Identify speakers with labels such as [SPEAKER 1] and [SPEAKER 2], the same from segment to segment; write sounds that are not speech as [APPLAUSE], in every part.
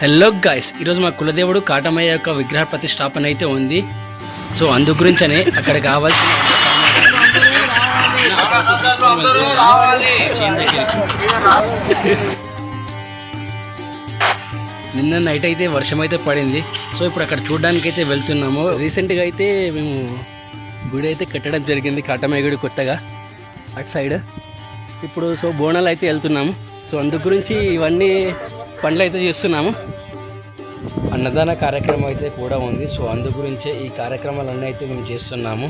[SPEAKER 1] Hello guys ఈరోజు మా కులదేవుడు కాటమయ్య యొక్క విగ్రహ ప్రతిష్టాపన అయితే ఉంది. సో అందు గురించనే అక్కడ కావాల్సిన నిన్న నైట్ అయితే వర్షం అయితే పడింది. సో ఇప్పుడు అక్కడ చూడడానికి అయితే వెళ్తున్నాము రీసెంట్గా అయితే మేము గుడి అయితే కట్టడం జరిగింది. కాటమయ్య గుడి కొత్తగా. అటు సైడ్ ఇప్పుడు సో బోనాలు అయితే వెళ్తున్నాము. సో అందు గురించి ఇవన్నీ పనులు అయితే చేస్తున్నాము. అన్నదాన కార్యక్రమం అయితే కూడా ఉంది. సో అందు గురించే ఈ కార్యక్రమాలన్నీ అయితే మేము చేస్తున్నాము.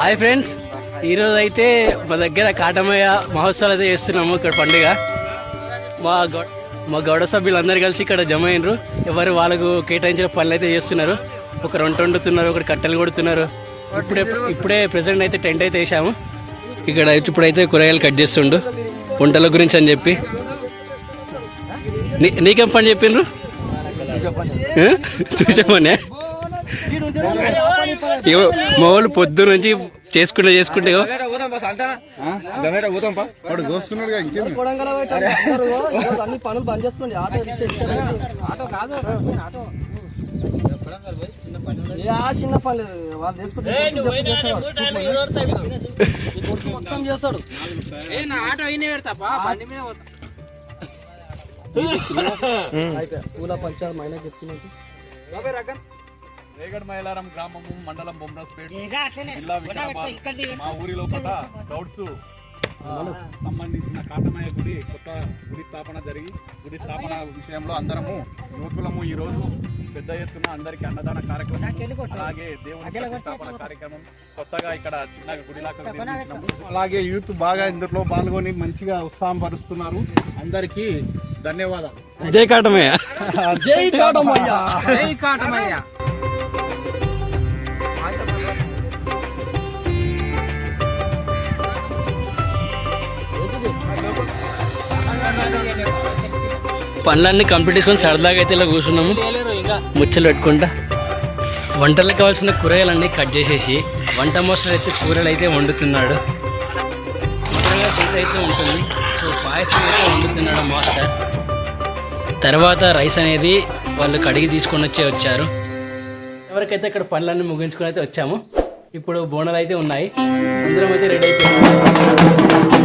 [SPEAKER 1] హాయ్ ఫ్రెండ్స్ ఈరోజు అయితే మా దగ్గర కాటమయ్య మహోత్సవాలు అయితే చేస్తున్నాము ఇక్కడ పండుగ. మా గౌ మా గౌడ సభ్యులందరూ కలిసి ఇక్కడ జమ అయినరు. ఎవరు వాళ్ళకు కేటాయించిన పనులు అయితే చేస్తున్నారు. ఒకరు వంట వండుతున్నారు ఒకరు కట్టెలు కొడుతున్నారు. ఇప్పుడే ఇప్పుడే ప్రెసెంట్ అయితే టెంట్ అయితే వేసాము. ఇక్కడ ఇప్పుడైతే కూరగాయలు కట్ చేస్తుండు. వంటల గురించి అని చెప్పి. నీ నీకేం పని చెప్పిండ్రు? చూసామనే మామూలు మా పొద్దు నుంచి చేసుకుంటే చేసుకుంటే
[SPEAKER 2] పనులు బంద్ చేసుకోండి ఆటో ఆటో కాదు చిన్న పని లేదు వాళ్ళు చేసుకుంటే ఈ కొడుకు మొత్తం చేస్తాడు. ఆటో అయినా పెడతా బండి మీద పూల పంచాలు మైనా చెప్తున్నట్టు
[SPEAKER 3] రేగడ్ మైలారం గ్రామము మండలం బొమ్మరాజ్పేట జిల్లా వికారాబాద్. మా ఊరి లోపల ఆ, సంబంధించిన కాటమయ్య గుడి కొత్త గుడి స్థాపన జరిగి గుడి స్థాపన విషయంలో అందరము యువకులము ఈ రోజు పెద్ద ఎత్తున అందరికి అన్నదాన కార్యక్రమం అలాగే దేవుడి ప్రతిష్టాపన కార్యక్రమం కొత్తగా ఇక్కడ చిన్న గుడిలాగా. అలాగే యూత్ బాగా ఇందులో పాల్గొని మంచిగా ఉత్సాహం పరుస్తున్నారు అందరికీ ధన్యవాదాలు.
[SPEAKER 1] జై కాటమయ్య. [LAUGHS]
[SPEAKER 2] జై కాటమయ్య. జై కాటమయ్య.
[SPEAKER 1] పనులన్నీ కంప్లీట్ చేసుకొని సరదాగా అయితే ఇలా కూర్చున్నాము. ముచ్చలు పెట్టుకుంటా. వంటలకు కావాల్సిన కూరగాయలన్నీ కట్ చేసేసి వంట మోసం అయితే కూరలు అయితే వండుతున్నాడు. కూరగాయల కూర అయితే ఉంటుంది. సో పాయసం అయితే వండుతున్నాడు మాస్టర్ తర్వాత రైస్ అనేది వాళ్ళు కడిగి తీసుకొని వచ్చే వచ్చారు. ఎవరికైతే ఇక్కడ పనులన్నీ ముగించుకొని అయితే వచ్చాము. ఇప్పుడు బోనాలు అయితే ఉన్నాయి. అందరం అయితే రెడీ అయిపోయింది.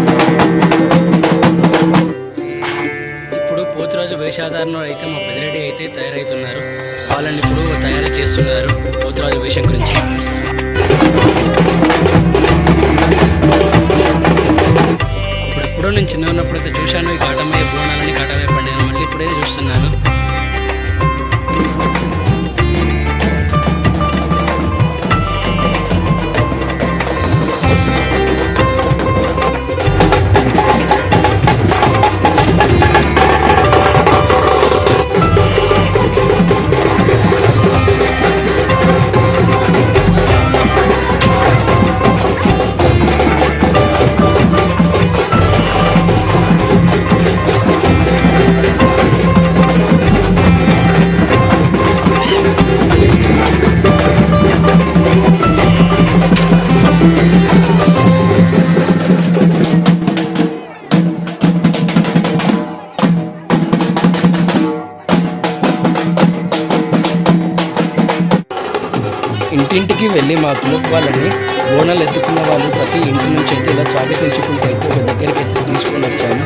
[SPEAKER 1] పోతురాజు వేషాధారణలో అయితే మా పెద్దరెడ్డి అయితే తయారవుతున్నారు వాళ్ళని ఇప్పుడు తయారు చేస్తున్నారు పోతురాజు వేషం గురించి. అప్పుడప్పుడు నేను చిన్న ఉన్నప్పుడు అయితే చూశాను ఈ కాటమయ్య బోనాలని కాటమయ్య పండుగ మళ్ళీ ఇప్పుడైతే చూస్తున్నాను. ఇంటింటికి వెళ్ళి మా కులపు వాళ్ళని బోనాలు ఎత్తుకున్న వాళ్ళు ప్రతి ఇంటి నుంచి అయితే ఇలా స్వాగతించుకుంటూ అయితే ఒక దగ్గరికి అయితే తీసుకొని వచ్చాము.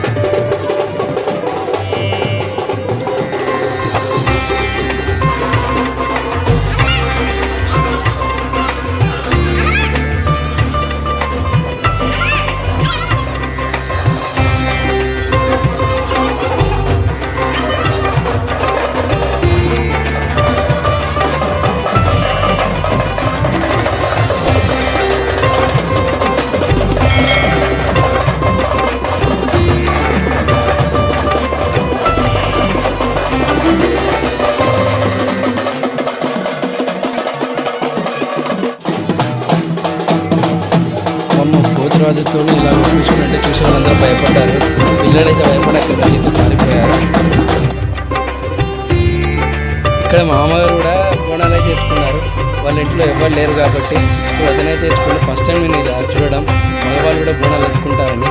[SPEAKER 1] కాబట్టి సో అతనైతే ఫస్ట్ టైం నేను ఇది చూడడం మగవాళ్ళు కూడా బోనాలు ఎత్తుకుంటారని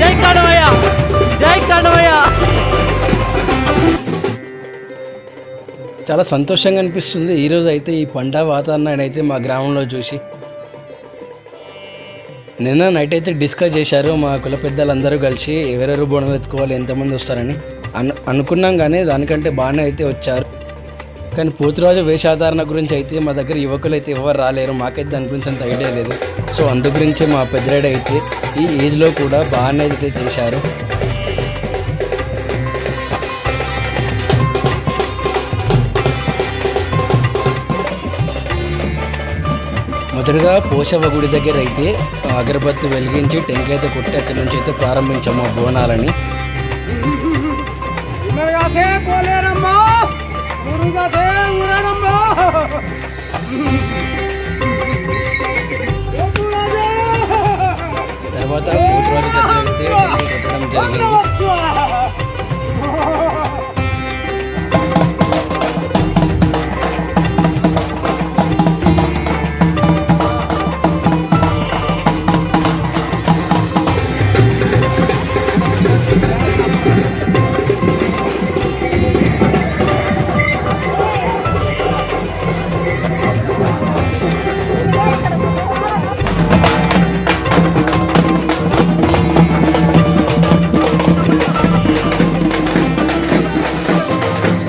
[SPEAKER 2] జై కాడవయ్య జై కాడవయ్య.
[SPEAKER 1] చాలా సంతోషంగా అనిపిస్తుంది. ఈరోజు అయితే ఈ పంట వాతావరణాన్ని అయితే మా గ్రామంలో చూసి. నిన్న నైట్ అయితే డిస్కస్ చేశారు మా కుల పెద్దలందరూ కలిసి ఎవరెవరు బోనం ఎత్తుకోవాలి ఎంతమంది వస్తారని. అను అనుకున్నాం కానీ దానికంటే బాగానే అయితే వచ్చారు. కానీ పోతురాజు వేషాధారణ గురించి అయితే మా దగ్గర యువకులు అయితే ఎవరు రాలేరు. మాకైతే దాని గురించి అంత ఐడియా లేదు. సో అందు గురించి మా పెద్దరాడు అయితే ఈ ఏజ్లో కూడా బాగానే అయితే చేశారు. మొదటగా పోషవ గుడి దగ్గర అయితే అగరబత్తి వెలిగించి టెంకాయ కొట్టి అక్కడి నుంచి అయితే ప్రారంభించాము ఆ బోనాలని. తర్వాత పోతురాజు దగ్గర అయితే టెంకాయ కొట్టడం జరిగింది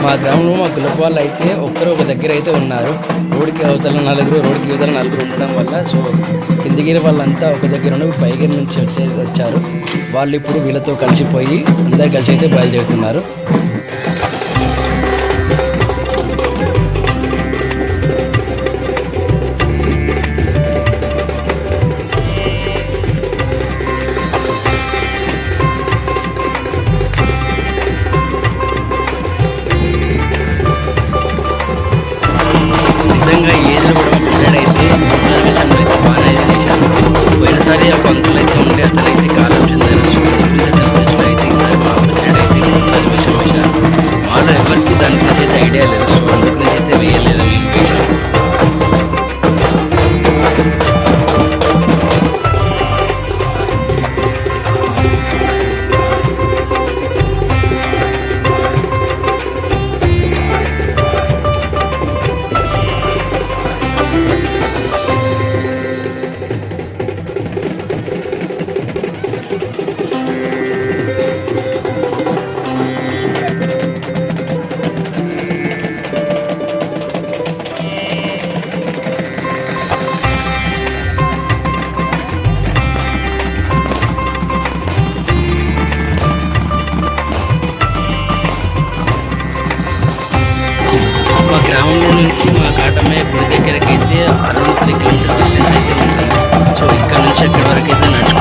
[SPEAKER 1] మా గ్రామంలో మా కులపు వాళ్ళు అయితే ఒక్కరు ఒక దగ్గర అయితే ఉన్నారు. రోడ్డుకి అవతల నలుగురు రోడ్డుకి అవతల నలుగురు ఉండడం వల్ల సో కిందిగిరి వాళ్ళంతా ఒక దగ్గర ఉన్న పైగిరి నుంచి వచ్చే వచ్చారు. వాళ్ళు ఇప్పుడు వీళ్ళతో కలిసిపోయి అందరు కలిసి అయితే బయలుదేరుతున్నారు. మా గ్రామంలో నుంచి మా కాటమయ్య గుడి దగ్గరికి అయితే అరవై కిలోమీటర్ డిస్టెన్స్ అయితే ఉంది సో ఇక్కడ నుంచి అక్కడి వరకు అయితే నడుచుకుంటాం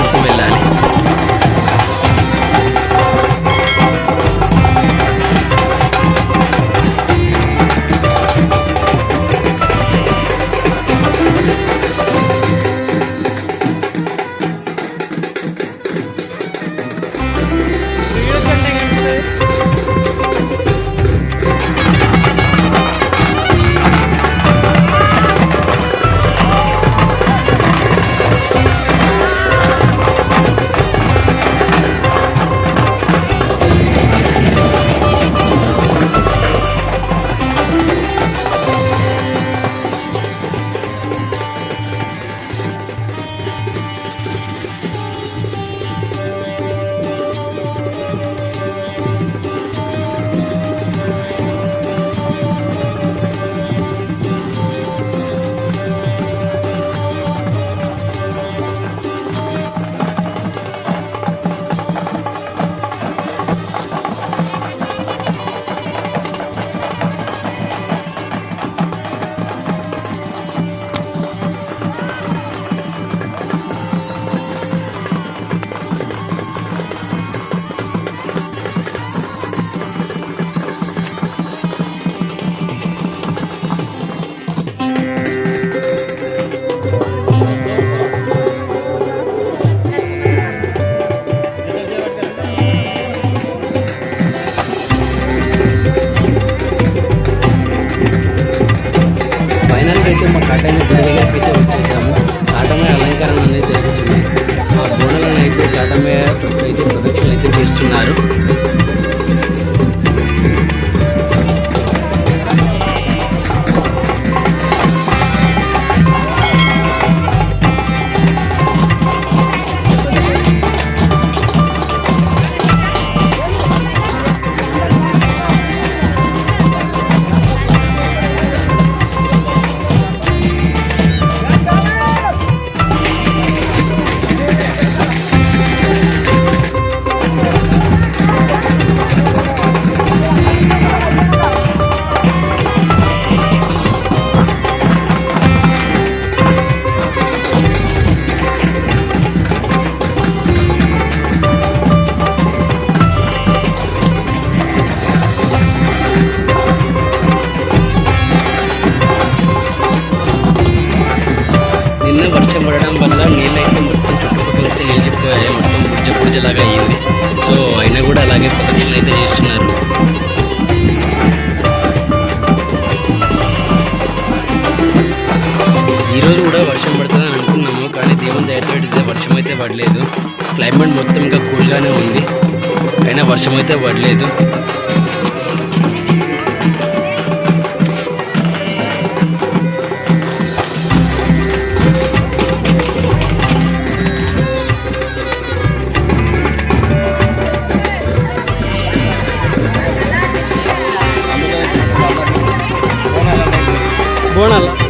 [SPEAKER 1] వర్షం అయితే పడలేదు. క్లైమేట్ మొత్తం ఇంకా కూల్గానే ఉంది. అయినా వర్షం అయితే పడలేదు. బోనాలు.